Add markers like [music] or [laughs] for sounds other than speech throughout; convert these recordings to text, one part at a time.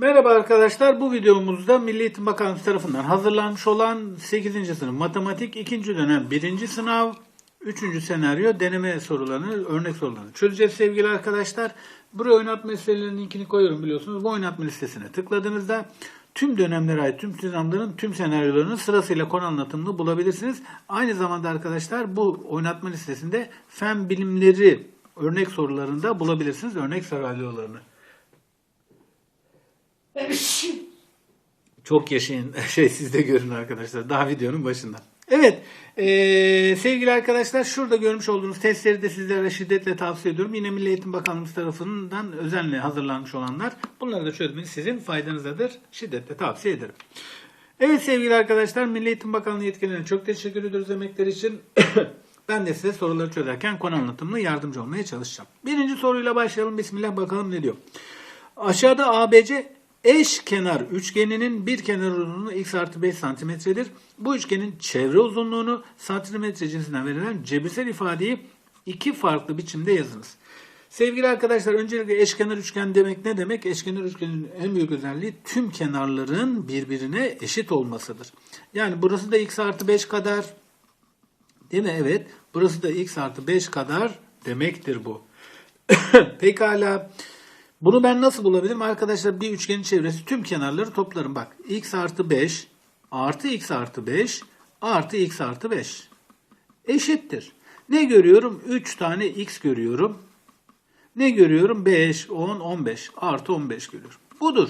Merhaba arkadaşlar. Bu videomuzda Milli Eğitim Bakanlığı tarafından hazırlanmış olan 8. sınıf matematik 2. dönem 1. sınav 3. senaryo deneme sorularını, örnek sorularını çözeceğiz sevgili arkadaşlar. Buraya oynatma listelerinin linkini koyuyorum biliyorsunuz. Bu oynatma listesine tıkladığınızda tüm dönemlere ait tüm sınavların tüm senaryolarını sırasıyla konu anlatımını bulabilirsiniz. Aynı zamanda arkadaşlar bu oynatma listesinde fen bilimleri örnek sorularında bulabilirsiniz. Örnek senaryolarını. [laughs] Çok yaşayın. [laughs] Şey siz de görün arkadaşlar. Daha videonun başında. Evet. eee, sevgili arkadaşlar şurada görmüş olduğunuz testleri de sizlere şiddetle tavsiye ediyorum. Yine Milli Eğitim Bakanlığımız tarafından özenle hazırlanmış olanlar. Bunları da çözmeniz sizin faydanızadır. Şiddetle tavsiye ederim. Evet sevgili arkadaşlar Milli Eğitim Bakanlığı yetkililerine çok teşekkür ediyoruz emekleri için. [coughs] ben de size soruları çözerken konu anlatımına yardımcı olmaya çalışacağım. Birinci soruyla başlayalım. Bismillah bakalım ne diyor. Aşağıda ABC eş kenar üçgeninin bir kenar uzunluğu x artı 5 santimetredir. Bu üçgenin çevre uzunluğunu santimetre cinsinden verilen cebirsel ifadeyi iki farklı biçimde yazınız. Sevgili arkadaşlar öncelikle eşkenar üçgen demek ne demek? Eşkenar üçgenin en büyük özelliği tüm kenarların birbirine eşit olmasıdır. Yani burası da x artı 5 kadar değil mi? Evet. Burası da x artı 5 kadar demektir bu. [coughs] Pekala. Bunu ben nasıl bulabilirim? Arkadaşlar bir üçgenin çevresi tüm kenarları toplarım. Bak x artı 5 artı x artı 5 artı x artı 5 eşittir. Ne görüyorum? 3 tane x görüyorum. Ne görüyorum? 5, 10, 15 artı 15 görüyorum. Budur.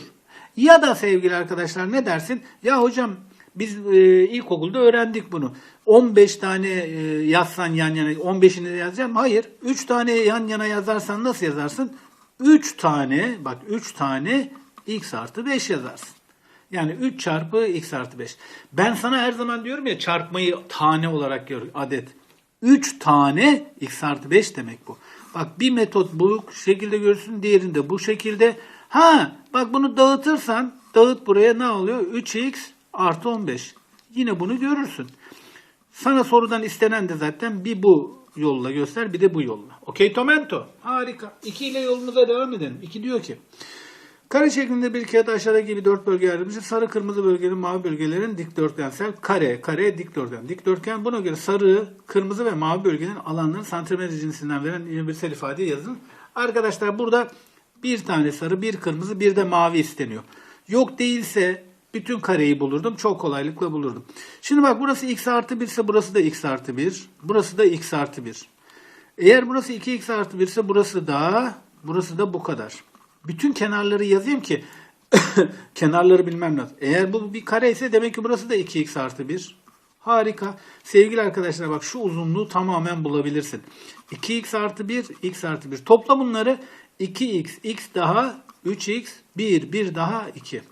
Ya da sevgili arkadaşlar ne dersin? Ya hocam biz e, ilkokulda öğrendik bunu. 15 tane e, yazsan yan yana 15'ini de yazacağım. Hayır. 3 tane yan yana yazarsan nasıl yazarsın? 3 tane bak 3 tane x artı 5 yazarsın. Yani 3 çarpı x artı 5. Ben sana her zaman diyorum ya çarpmayı tane olarak gör adet. 3 tane x artı 5 demek bu. Bak bir metot bu şekilde görürsün diğerinde bu şekilde. Ha bak bunu dağıtırsan dağıt buraya ne oluyor? 3x artı 15. Yine bunu görürsün. Sana sorudan istenen de zaten bir bu yolla göster bir de bu yolla. Okey Tomento. Harika. 2 ile yolumuza devam edelim. 2 diyor ki Kare şeklinde bir kağıt aşağıdaki gibi dört bölge ayrılmıştır. Sarı, kırmızı bölgenin, mavi bölgelerin dikdörtgensel kare, kare, dikdörtgen, dikdörtgen. Buna göre sarı, kırmızı ve mavi bölgenin alanların santimetre cinsinden veren universal ifade yazın. Arkadaşlar burada bir tane sarı, bir kırmızı, bir de mavi isteniyor. Yok değilse bütün kareyi bulurdum. Çok kolaylıkla bulurdum. Şimdi bak burası x artı 1 ise burası da x artı 1. Burası da x artı 1. Eğer burası 2x artı 1 ise burası da burası da bu kadar. Bütün kenarları yazayım ki [coughs] kenarları bilmem lazım. Eğer bu bir kare ise demek ki burası da 2x artı 1. Harika. Sevgili arkadaşlar bak şu uzunluğu tamamen bulabilirsin. 2x artı 1, x artı 1. Topla bunları 2x, x daha 3x, 1, 1 daha 2.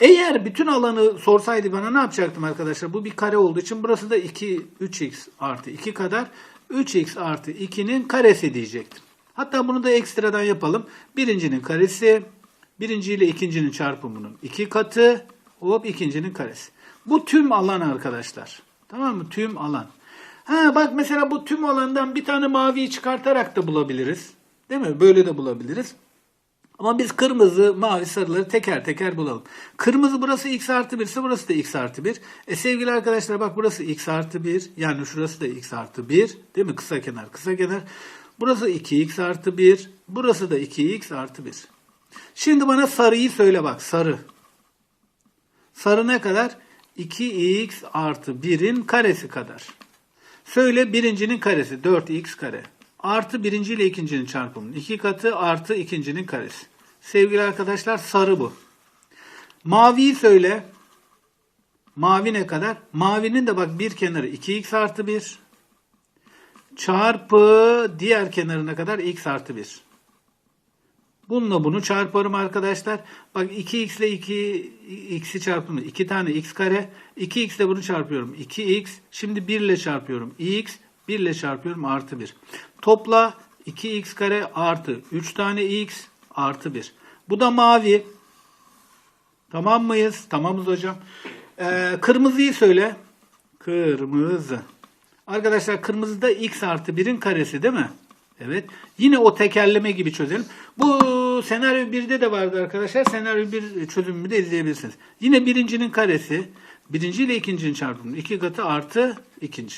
Eğer bütün alanı sorsaydı bana ne yapacaktım arkadaşlar? Bu bir kare olduğu için burası da 2, 3x artı 2 kadar. 3x artı 2'nin karesi diyecektim. Hatta bunu da ekstradan yapalım. Birincinin karesi, birinci ile ikincinin çarpımının iki katı, hop ikincinin karesi. Bu tüm alan arkadaşlar. Tamam mı? Tüm alan. Ha bak mesela bu tüm alandan bir tane maviyi çıkartarak da bulabiliriz. Değil mi? Böyle de bulabiliriz. Ama biz kırmızı, mavi, sarıları teker teker bulalım. Kırmızı burası x artı 1 ise burası da x artı 1. E sevgili arkadaşlar bak burası x artı 1. Yani şurası da x artı 1. Değil mi? Kısa kenar, kısa kenar. Burası 2x artı 1. Burası da 2x artı 1. Şimdi bana sarıyı söyle bak. Sarı. Sarı ne kadar? 2x artı 1'in karesi kadar. Söyle birincinin karesi 4x kare. Artı birinci ile ikincinin çarpımının iki katı artı ikincinin karesi. Sevgili arkadaşlar sarı bu. Maviyi söyle. Mavi ne kadar? Mavinin de bak bir kenarı 2x artı 1 çarpı diğer kenarına kadar x artı 1. Bununla bunu çarparım arkadaşlar. Bak 2x ile 2 x'i çarpımı 2 tane x kare. 2x ile bunu çarpıyorum. 2x. Şimdi 1 ile çarpıyorum. x 1 ile çarpıyorum artı 1. Topla 2x kare artı 3 tane x artı 1. Bu da mavi. Tamam mıyız? Tamamız hocam. Ee, kırmızıyı söyle. Kırmızı. Arkadaşlar kırmızıda x artı 1'in karesi değil mi? Evet. Yine o tekerleme gibi çözelim. Bu senaryo 1'de de vardı arkadaşlar. Senaryo 1 çözümünü de izleyebilirsiniz. Yine birincinin karesi. Birinci ile ikincinin çarpımı. iki katı artı ikinci.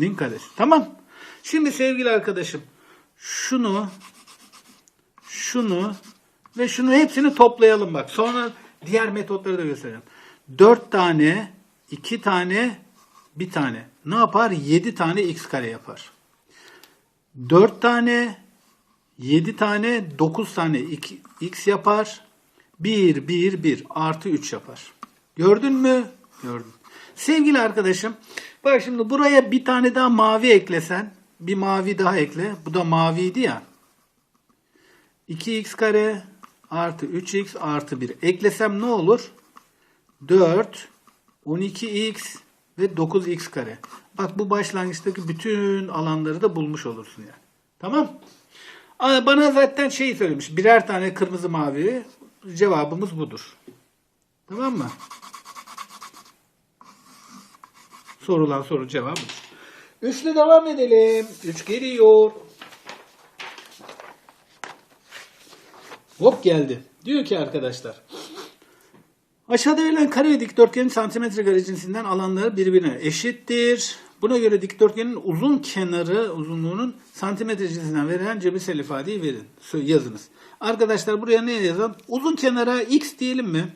Nin karesi. Tamam. Şimdi sevgili arkadaşım. Şunu şunu ve şunu hepsini toplayalım bak. Sonra diğer metotları da göstereceğim. 4 tane, 2 tane, 1 tane. Ne yapar? 7 tane x kare yapar. 4 tane, 7 tane, 9 tane x yapar. 1, 1, 1 artı 3 yapar. Gördün mü? Gördüm. Sevgili arkadaşım, bak şimdi buraya bir tane daha mavi eklesen, bir mavi daha ekle. Bu da maviydi ya. 2x kare artı 3x artı 1 eklesem ne olur? 4, 12x ve 9x kare. Bak bu başlangıçtaki bütün alanları da bulmuş olursun yani. Tamam. Bana zaten şey söylemiş. Birer tane kırmızı mavi. Cevabımız budur. Tamam mı? Sorulan soru cevabı. Üçle devam edelim. Üç geliyor. Hop geldi. Diyor ki arkadaşlar. Aşağıda verilen kare ve dikdörtgenin santimetre kare cinsinden alanları birbirine eşittir. Buna göre dikdörtgenin uzun kenarı uzunluğunun santimetre cinsinden verilen cebirsel ifadeyi verin. Yazınız. Arkadaşlar buraya ne yazalım? Uzun kenara x diyelim mi?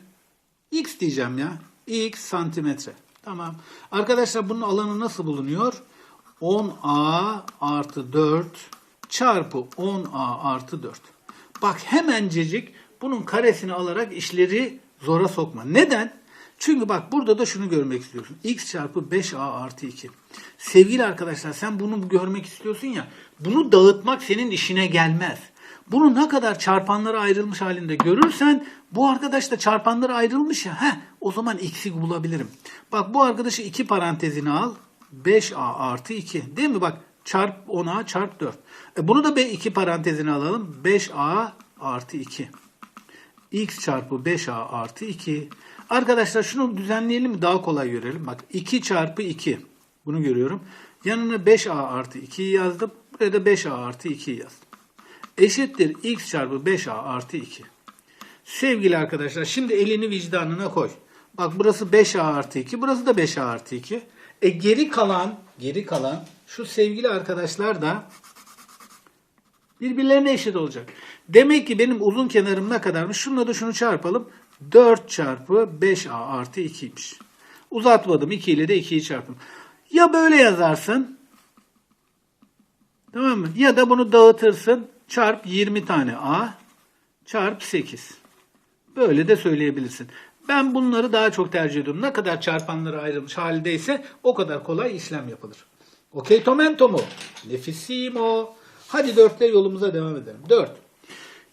X diyeceğim ya. X santimetre. Tamam. Arkadaşlar bunun alanı nasıl bulunuyor? 10a artı 4 çarpı 10a artı 4. Bak hemencecik bunun karesini alarak işleri zora sokma. Neden? Çünkü bak burada da şunu görmek istiyorsun. x çarpı 5a artı 2. Sevgili arkadaşlar sen bunu görmek istiyorsun ya. Bunu dağıtmak senin işine gelmez. Bunu ne kadar çarpanlara ayrılmış halinde görürsen bu arkadaş da çarpanlara ayrılmış ya. Heh, o zaman x'i bulabilirim. Bak bu arkadaşı iki parantezine al. 5a artı 2. Değil mi? Bak çarp 10a çarp 4. E bunu da bir iki parantezine alalım. 5a artı 2 x çarpı 5a artı 2. Arkadaşlar şunu düzenleyelim daha kolay görelim. Bak 2 çarpı 2. Bunu görüyorum. Yanına 5a artı 2'yi yazdım. Buraya da 5a artı 2'yi yazdım. Eşittir x çarpı 5a artı 2. Sevgili arkadaşlar şimdi elini vicdanına koy. Bak burası 5a artı 2. Burası da 5a artı 2. E geri kalan, geri kalan şu sevgili arkadaşlar da birbirlerine eşit olacak. Demek ki benim uzun kenarım ne kadarmış? Şununla da şunu çarpalım. 4 çarpı 5a artı 2'ymiş. Uzatmadım. 2 ile de 2'yi çarptım. Ya böyle yazarsın. Tamam mı? Ya da bunu dağıtırsın. Çarp 20 tane a çarp 8. Böyle de söyleyebilirsin. Ben bunları daha çok tercih ediyorum. Ne kadar çarpanlara ayrılmış haldeyse o kadar kolay işlem yapılır. Okey tomento mu? Nefisimo. Hadi dörtte yolumuza devam edelim. Dört.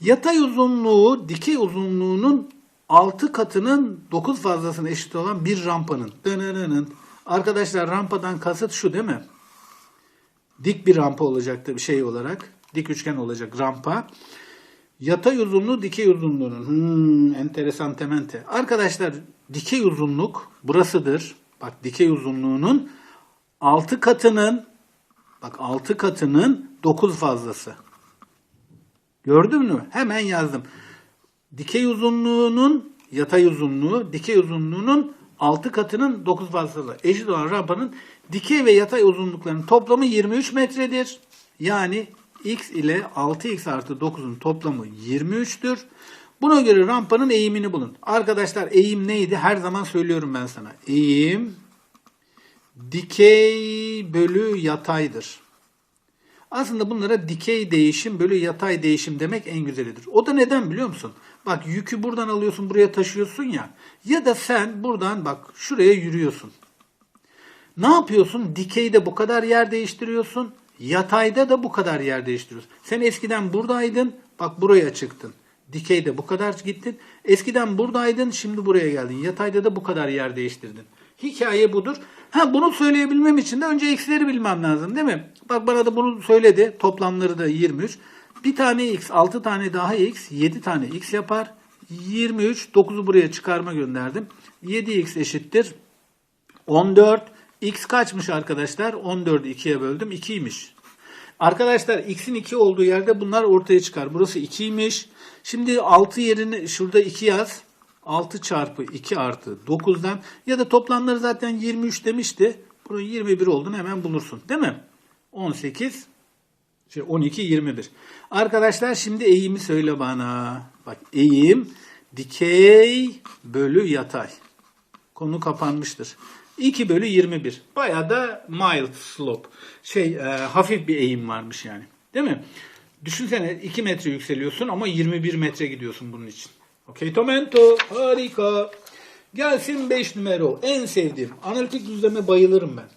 Yatay uzunluğu dikey uzunluğunun 6 katının 9 fazlasına eşit olan bir rampanın. Dınınının. Arkadaşlar rampadan kasıt şu değil mi? Dik bir rampa olacaktı bir şey olarak. Dik üçgen olacak rampa. Yatay uzunluğu dikey uzunluğunun. Hmm, enteresan temente. Arkadaşlar dikey uzunluk burasıdır. Bak dikey uzunluğunun 6 katının bak 6 katının 9 fazlası. Gördün mü? Hemen yazdım. Dikey uzunluğunun yatay uzunluğu, dikey uzunluğunun 6 katının 9 fazlası. Eşit olan rampanın dikey ve yatay uzunluklarının toplamı 23 metredir. Yani x ile 6x artı 9'un toplamı 23'tür. Buna göre rampanın eğimini bulun. Arkadaşlar eğim neydi? Her zaman söylüyorum ben sana. Eğim dikey bölü yataydır. Aslında bunlara dikey değişim bölü yatay değişim demek en güzelidir. O da neden biliyor musun? Bak yükü buradan alıyorsun buraya taşıyorsun ya. Ya da sen buradan bak şuraya yürüyorsun. Ne yapıyorsun? Dikeyde bu kadar yer değiştiriyorsun. Yatayda da bu kadar yer değiştiriyorsun. Sen eskiden buradaydın. Bak buraya çıktın. Dikeyde bu kadar gittin. Eskiden buradaydın. Şimdi buraya geldin. Yatayda da bu kadar yer değiştirdin. Hikaye budur. Ha bunu söyleyebilmem için de önce x'leri bilmem lazım değil mi? Bak bana da bunu söyledi. Toplamları da 23. Bir tane x, 6 tane daha x, 7 tane x yapar. 23, 9'u buraya çıkarma gönderdim. 7x eşittir 14. X kaçmış arkadaşlar? 14'ü 2'ye böldüm. 2'ymiş. Arkadaşlar x'in 2 olduğu yerde bunlar ortaya çıkar. Burası 2'ymiş. Şimdi 6 yerine şurada 2 yaz. 6 çarpı 2 artı 9'dan ya da toplamları zaten 23 demişti. Bunun 21 olduğunu hemen bulursun. Değil mi? 18 şey 12 21. Arkadaşlar şimdi eğimi söyle bana. Bak eğim dikey bölü yatay. Konu kapanmıştır. 2 bölü 21. Baya da mild slope. Şey e, hafif bir eğim varmış yani. Değil mi? Düşünsene 2 metre yükseliyorsun ama 21 metre gidiyorsun bunun için. Okey Tomento harika. Gelsin 5 numara. En sevdiğim. Analitik düzleme bayılırım ben.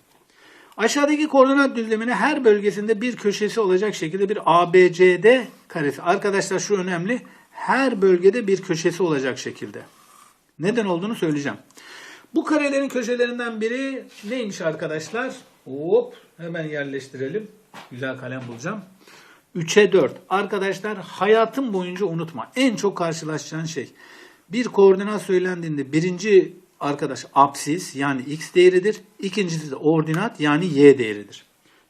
Aşağıdaki koordinat düzlemine her bölgesinde bir köşesi olacak şekilde bir ABCD karesi. Arkadaşlar şu önemli. Her bölgede bir köşesi olacak şekilde. Neden olduğunu söyleyeceğim. Bu karelerin köşelerinden biri neymiş arkadaşlar? Hop hemen yerleştirelim. Güzel kalem bulacağım. 3'e 4. Arkadaşlar hayatın boyunca unutma. En çok karşılaşacağın şey. Bir koordinat söylendiğinde birinci arkadaş apsis yani x değeridir. İkincisi de ordinat yani y değeridir.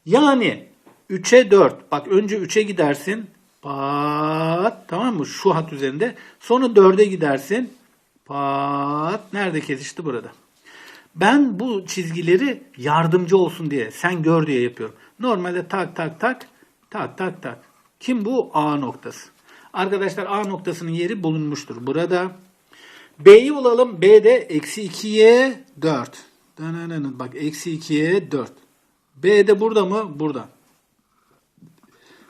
Yani 3'e 4. Bak önce 3'e gidersin. Pat. Tamam mı? Şu hat üzerinde. Sonra 4'e gidersin. Pat. Nerede kesişti? Burada. Ben bu çizgileri yardımcı olsun diye, sen gör diye yapıyorum. Normalde tak tak tak, tak tak tak. Kim bu? A noktası. Arkadaşlar A noktasının yeri bulunmuştur. Burada B'yi bulalım. B'de eksi 2'ye 4. Dananana. Bak eksi 2'ye 4. B'de burada mı? Burada.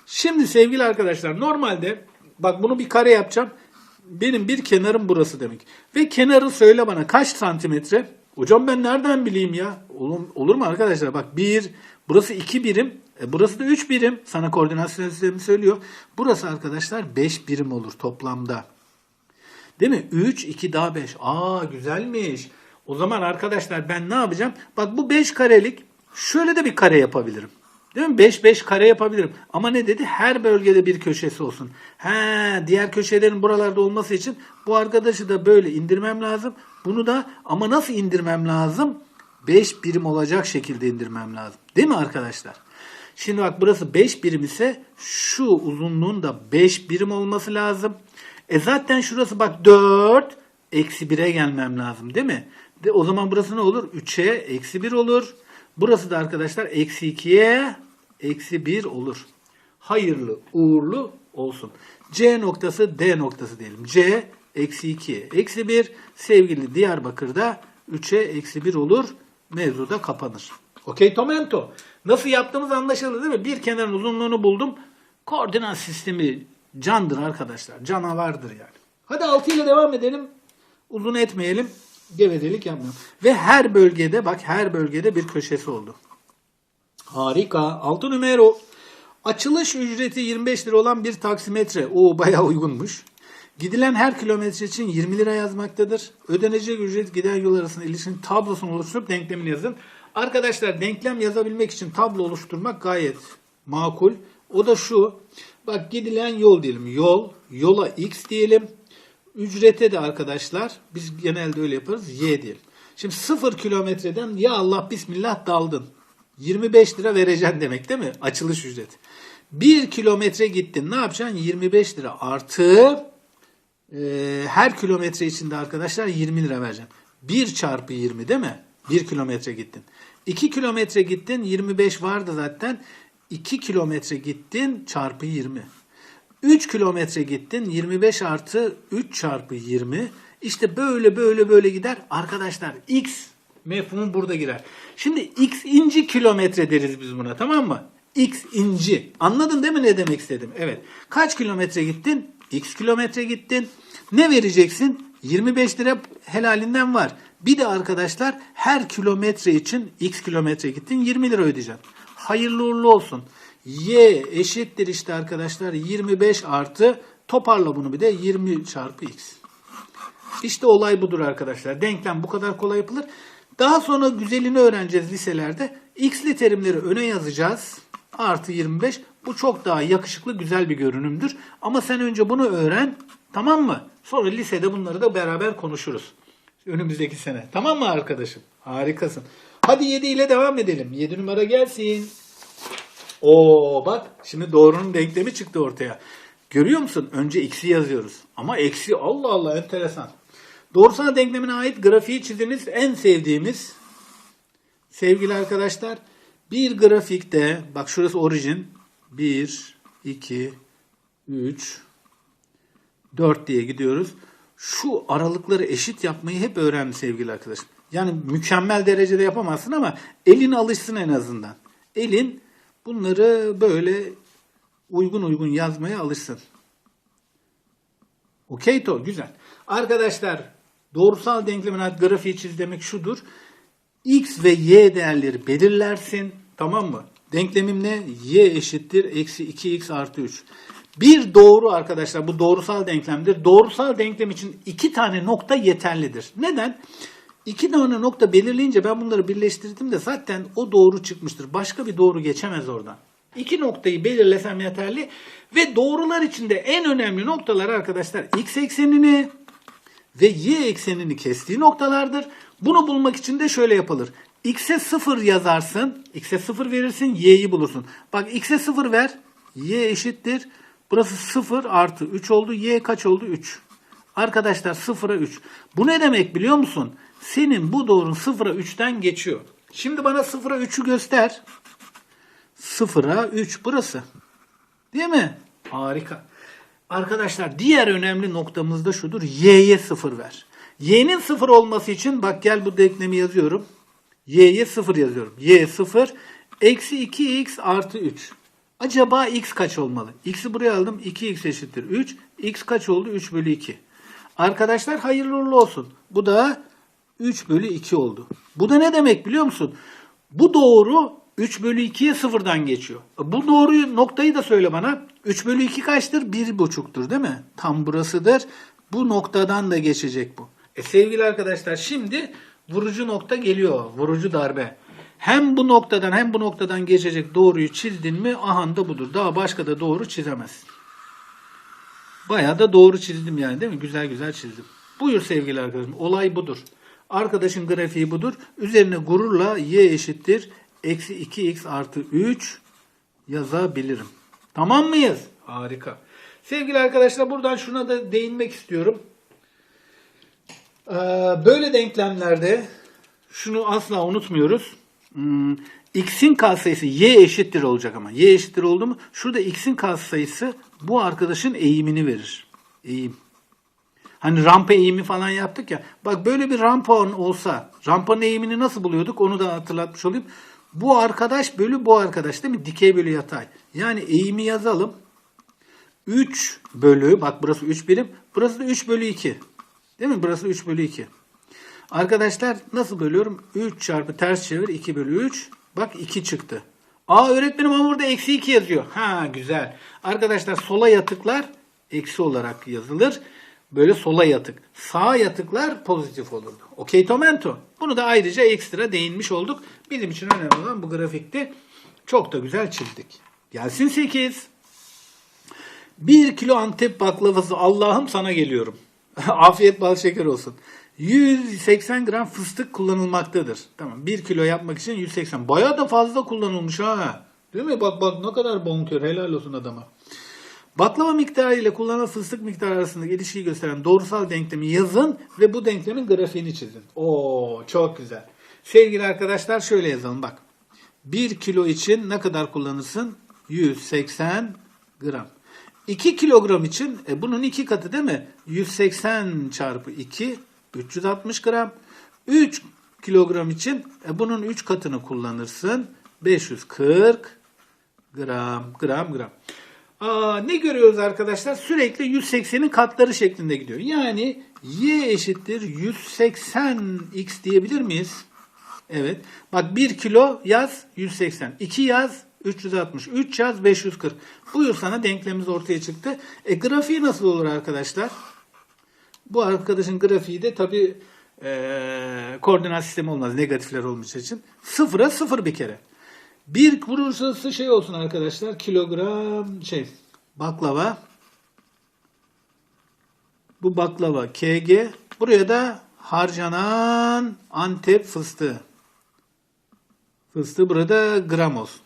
Şimdi sevgili arkadaşlar normalde bak bunu bir kare yapacağım. Benim bir kenarım burası demek. Ve kenarı söyle bana kaç santimetre? Hocam ben nereden bileyim ya? Olur, olur mu arkadaşlar? Bak 1, burası 2 birim. E burası da 3 birim. Sana koordinasyon sistemi söylüyor. Burası arkadaşlar 5 birim olur toplamda. Değil mi? 3, 2 daha 5. Aa güzelmiş. O zaman arkadaşlar ben ne yapacağım? Bak bu 5 karelik şöyle de bir kare yapabilirim. Değil mi? 5 5 kare yapabilirim. Ama ne dedi? Her bölgede bir köşesi olsun. He, diğer köşelerin buralarda olması için bu arkadaşı da böyle indirmem lazım. Bunu da ama nasıl indirmem lazım? 5 birim olacak şekilde indirmem lazım. Değil mi arkadaşlar? Şimdi bak burası 5 birim ise şu uzunluğun da 5 birim olması lazım. E zaten şurası bak 4 eksi 1'e gelmem lazım değil mi? De, o zaman burası ne olur? 3'e eksi 1 olur. Burası da arkadaşlar eksi 2'ye eksi 1 olur. Hayırlı uğurlu olsun. C noktası D noktası diyelim. C eksi 2 eksi 1 sevgili Diyarbakır'da 3'e eksi 1 olur. Mevzu da kapanır. Okey Tomento. Nasıl yaptığımız anlaşıldı değil mi? Bir kenarın uzunluğunu buldum. Koordinat sistemi candır arkadaşlar. Canavardır yani. Hadi 6 ile devam edelim. Uzun etmeyelim. Gevezelik yapmayalım. Ve her bölgede bak her bölgede bir köşesi oldu. Harika. 6 numero. Açılış ücreti 25 lira olan bir taksimetre. O bayağı uygunmuş. Gidilen her kilometre için 20 lira yazmaktadır. Ödenecek ücret giden yol arasında ilişkinin tablosunu oluşturup denklemini yazın. Arkadaşlar denklem yazabilmek için tablo oluşturmak gayet makul. O da şu. Bak gidilen yol diyelim. Yol. Yola x diyelim. Ücrete de arkadaşlar biz genelde öyle yaparız. Y diyelim. Şimdi 0 kilometreden ya Allah bismillah daldın. 25 lira vereceksin demek değil mi? Açılış ücreti. 1 kilometre gittin. Ne yapacaksın? 25 lira artı e, her kilometre içinde arkadaşlar 20 lira vereceksin. 1 çarpı 20 değil mi? 1 kilometre gittin. 2 kilometre gittin 25 vardı zaten. 2 kilometre gittin çarpı 20. 3 kilometre gittin 25 artı 3 çarpı 20. İşte böyle böyle böyle gider. Arkadaşlar x mefhumu burada girer. Şimdi x inci kilometre deriz biz buna tamam mı? x inci. Anladın değil mi ne demek istedim? Evet. Kaç kilometre gittin? x kilometre gittin. Ne vereceksin? 25 lira helalinden var. Bir de arkadaşlar her kilometre için x kilometre gittin 20 lira ödeyeceksin. Hayırlı uğurlu olsun. Y eşittir işte arkadaşlar 25 artı toparla bunu bir de 20 çarpı x. İşte olay budur arkadaşlar. Denklem bu kadar kolay yapılır. Daha sonra güzelini öğreneceğiz liselerde. X'li terimleri öne yazacağız. Artı 25. Bu çok daha yakışıklı güzel bir görünümdür. Ama sen önce bunu öğren. Tamam mı? Sonra lisede bunları da beraber konuşuruz. Önümüzdeki sene. Tamam mı arkadaşım? Harikasın. Hadi 7 ile devam edelim. 7 numara gelsin. Oo bak şimdi doğrunun denklemi çıktı ortaya. Görüyor musun? Önce x'i yazıyoruz. Ama eksi Allah Allah enteresan. Doğrusal denklemine ait grafiği çiziniz. En sevdiğimiz sevgili arkadaşlar bir grafikte bak şurası orijin 1, 2, 3, 4 diye gidiyoruz. Şu aralıkları eşit yapmayı hep öğrendi sevgili arkadaşım. Yani mükemmel derecede yapamazsın ama elin alışsın en azından. Elin bunları böyle uygun uygun yazmaya alışsın. Okey to güzel. Arkadaşlar doğrusal denklemin ait grafiği çiz demek şudur. X ve Y değerleri belirlersin. Tamam mı? Denklemim ne? Y eşittir. Eksi 2x artı 3. Bir doğru arkadaşlar bu doğrusal denklemdir. Doğrusal denklem için iki tane nokta yeterlidir. Neden? İki tane nokta belirleyince ben bunları birleştirdim de zaten o doğru çıkmıştır. Başka bir doğru geçemez oradan. İki noktayı belirlesem yeterli. Ve doğrular içinde en önemli noktalar arkadaşlar x eksenini ve y eksenini kestiği noktalardır. Bunu bulmak için de şöyle yapılır. X'e 0 yazarsın. X'e 0 verirsin. Y'yi bulursun. Bak X'e 0 ver. Y eşittir. Burası 0 artı 3 oldu. Y kaç oldu? 3. Arkadaşlar 0'a 3. Bu ne demek biliyor musun? Senin bu doğrun 0'a 3'ten geçiyor. Şimdi bana 0'a 3'ü göster. 0'a 3 burası. Değil mi? Harika. Arkadaşlar diğer önemli noktamız da şudur. Y'ye 0 ver. Y'nin 0 olması için bak gel bu denklemi yazıyorum. Y'ye 0 yazıyorum. Y 0 eksi 2x artı 3. Acaba x kaç olmalı? X'i buraya aldım. 2x eşittir 3. X kaç oldu? 3 bölü 2. Arkadaşlar hayırlı uğurlu olsun. Bu da 3 bölü 2 oldu. Bu da ne demek biliyor musun? Bu doğru 3 bölü 2'ye sıfırdan geçiyor. Bu doğruyu noktayı da söyle bana. 3 bölü 2 kaçtır? 1,5'tur değil mi? Tam burasıdır. Bu noktadan da geçecek bu. E sevgili arkadaşlar şimdi vurucu nokta geliyor. Vurucu darbe. Hem bu noktadan hem bu noktadan geçecek doğruyu çizdin mi aha da budur. Daha başka da doğru çizemezsin. Bayağı da doğru çizdim yani değil mi? Güzel güzel çizdim. Buyur sevgili arkadaşım. Olay budur. Arkadaşın grafiği budur. Üzerine gururla y eşittir. Eksi 2x artı 3 yazabilirim. Tamam mıyız? Harika. Sevgili arkadaşlar buradan şuna da değinmek istiyorum. Ee, Böyle denklemlerde şunu asla unutmuyoruz. Hmm, X'in katsayısı y eşittir olacak ama. Y eşittir oldu mu? Şurada x'in katsayısı bu arkadaşın eğimini verir. Eğim. Hani rampa eğimi falan yaptık ya. Bak böyle bir rampa olsa rampanın eğimini nasıl buluyorduk onu da hatırlatmış olayım. Bu arkadaş bölü bu arkadaş değil mi? Dikey bölü yatay. Yani eğimi yazalım. 3 bölü bak burası 3 birim. Burası da 3 bölü 2. Değil mi? Burası 3 bölü 2. Arkadaşlar nasıl bölüyorum? 3 çarpı ters çevir 2 bölü 3. Bak 2 çıktı. Aa öğretmenim ama burada eksi 2 yazıyor. Ha güzel. Arkadaşlar sola yatıklar eksi olarak yazılır. Böyle sola yatık. Sağa yatıklar pozitif olurdu. Okey tomento. Bunu da ayrıca ekstra değinmiş olduk. Bizim için önemli olan bu grafikte çok da güzel çizdik. Gelsin 8. 1 kilo Antep baklavası Allah'ım sana geliyorum. [laughs] Afiyet bal şeker olsun. 180 gram fıstık kullanılmaktadır. Tamam 1 kilo yapmak için 180. Bayağı da fazla kullanılmış ha. Değil mi? Bak bak ne kadar bonkör. Helal olsun adama. Baklava miktarı ile kullanılan fıstık miktarı arasındaki ilişkiyi gösteren doğrusal denklemi yazın ve bu denklemin grafiğini çizin. Oo çok güzel. Sevgili arkadaşlar şöyle yazalım bak. 1 kilo için ne kadar kullanırsın? 180 gram. 2 kilogram için e, bunun iki katı değil mi? 180 çarpı 2 360 gram. 3 kilogram için e, bunun 3 katını kullanırsın. 540 gram gram gram. Aa, ne görüyoruz arkadaşlar? Sürekli 180'in katları şeklinde gidiyor. Yani y eşittir 180x diyebilir miyiz? Evet. Bak 1 kilo yaz 180. 2 yaz 360. 3 yaz 540. Buyur sana denklemimiz ortaya çıktı. E grafiği nasıl olur arkadaşlar? Bu arkadaşın grafiği de tabi koordinat sistemi olmaz. Negatifler olmayacağı için. Sıfıra sıfır bir kere. Bir burası şey olsun arkadaşlar. Kilogram şey baklava. Bu baklava KG. Buraya da harcanan Antep fıstığı. Fıstığı burada gram olsun.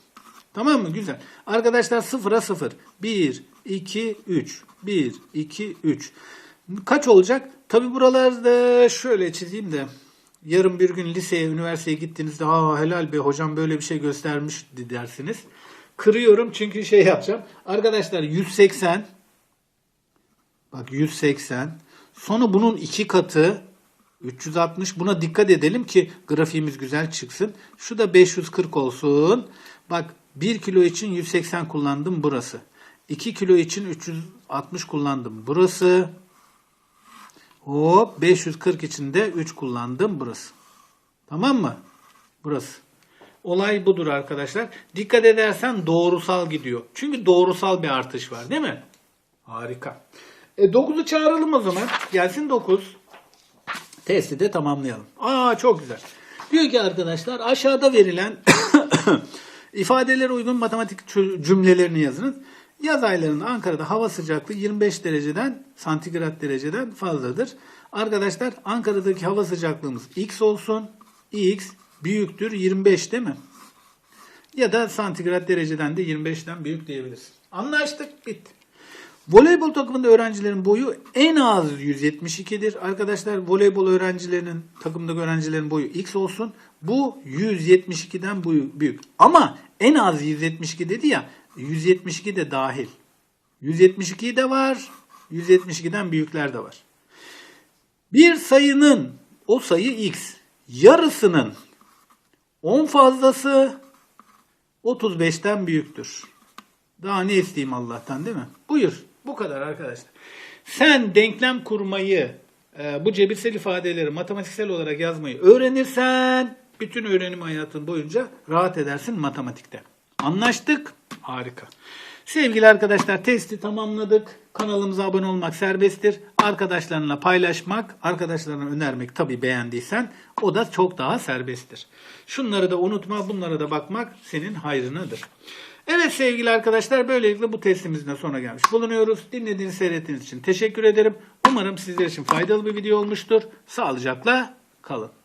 Tamam. Mı? Güzel. Arkadaşlar sıfıra sıfır. 1, 2, 3. 1, 2, 3. Kaç olacak? Tabi buralarda şöyle çizeyim de. Yarın bir gün liseye, üniversiteye gittiğinizde ha helal be hocam böyle bir şey göstermiş dersiniz. Kırıyorum çünkü şey yapacağım. Arkadaşlar 180 Bak 180. Sonra bunun iki katı 360. Buna dikkat edelim ki grafiğimiz güzel çıksın. Şu da 540 olsun. Bak 1 kilo için 180 kullandım burası. 2 kilo için 360 kullandım burası. Hop 540 için de 3 kullandım burası. Tamam mı? Burası. Olay budur arkadaşlar. Dikkat edersen doğrusal gidiyor. Çünkü doğrusal bir artış var değil mi? Harika. E 9'u çağıralım o zaman. Gelsin 9. Testi de tamamlayalım. Aa çok güzel. Diyor ki arkadaşlar aşağıda verilen [coughs] ifadelere uygun matematik cümlelerini yazınız. Yaz aylarında Ankara'da hava sıcaklığı 25 dereceden santigrat dereceden fazladır. Arkadaşlar Ankara'daki hava sıcaklığımız x olsun. x büyüktür 25 değil mi? Ya da santigrat dereceden de 25'ten büyük diyebiliriz. Anlaştık bitti. Voleybol takımında öğrencilerin boyu en az 172'dir. Arkadaşlar voleybol öğrencilerinin takımdaki öğrencilerin boyu x olsun. Bu 172'den boyu büyük. Ama en az 172 dedi ya 172 de dahil. 172 de var. 172'den büyükler de var. Bir sayının o sayı x yarısının 10 fazlası 35'ten büyüktür. Daha ne isteyeyim Allah'tan değil mi? Buyur. Bu kadar arkadaşlar. Sen denklem kurmayı, e, bu cebirsel ifadeleri matematiksel olarak yazmayı öğrenirsen bütün öğrenim hayatın boyunca rahat edersin matematikte. Anlaştık? Harika. Sevgili arkadaşlar testi tamamladık. Kanalımıza abone olmak serbesttir. Arkadaşlarınla paylaşmak, arkadaşlarına önermek tabii beğendiysen o da çok daha serbesttir. Şunları da unutma, bunlara da bakmak senin hayrınadır. Evet sevgili arkadaşlar böylelikle bu testimizin de sonuna gelmiş bulunuyoruz. Dinlediğiniz seyrettiğiniz için teşekkür ederim. Umarım sizler için faydalı bir video olmuştur. Sağlıcakla kalın.